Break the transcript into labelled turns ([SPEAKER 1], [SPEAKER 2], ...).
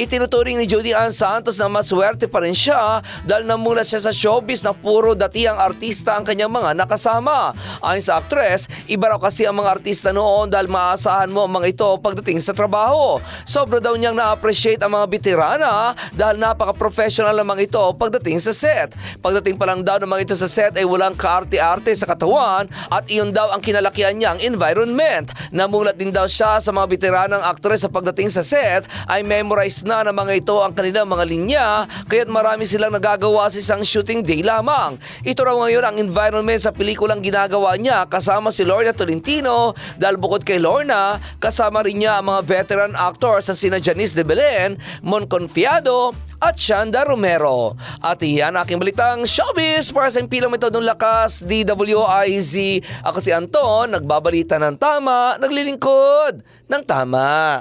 [SPEAKER 1] Itinuturing ni Judy Ann Santos na maswerte pa rin siya dahil namulat siya sa showbiz na puro datihang artista ang kanyang mga nakasama. Ayon sa actress, iba raw kasi ang mga artista noon dahil maaasahan mo ang mga ito pagdating sa trabaho. Sobra daw niyang na-appreciate ang mga veterana dahil napaka-professional namang ito pagdating sa set. Pagdating pa lang daw ng mga ito sa set ay walang kaarte-arte sa katawan at iyon daw ang kinalakihan niyang environment. Namulat din daw siya sa mga veteranang aktres sa pagdating sa set ay memorize na ng mga ito ang kanilang mga linya kaya't marami silang nagagawa sa isang shooting day lamang. Ito raw ngayon ang environment sa pelikulang ginagawa niya kasama si Lorna Tolentino dahil bukod kay Lorna, kasama rin niya ang mga veteran actors sa sina Janice de Belen, Mon Confiado, at Shanda Romero. At iyan aking balitang showbiz para sa impilang metodong lakas DWIZ. Ako si Anton, nagbabalita ng tama, naglilingkod ng tama.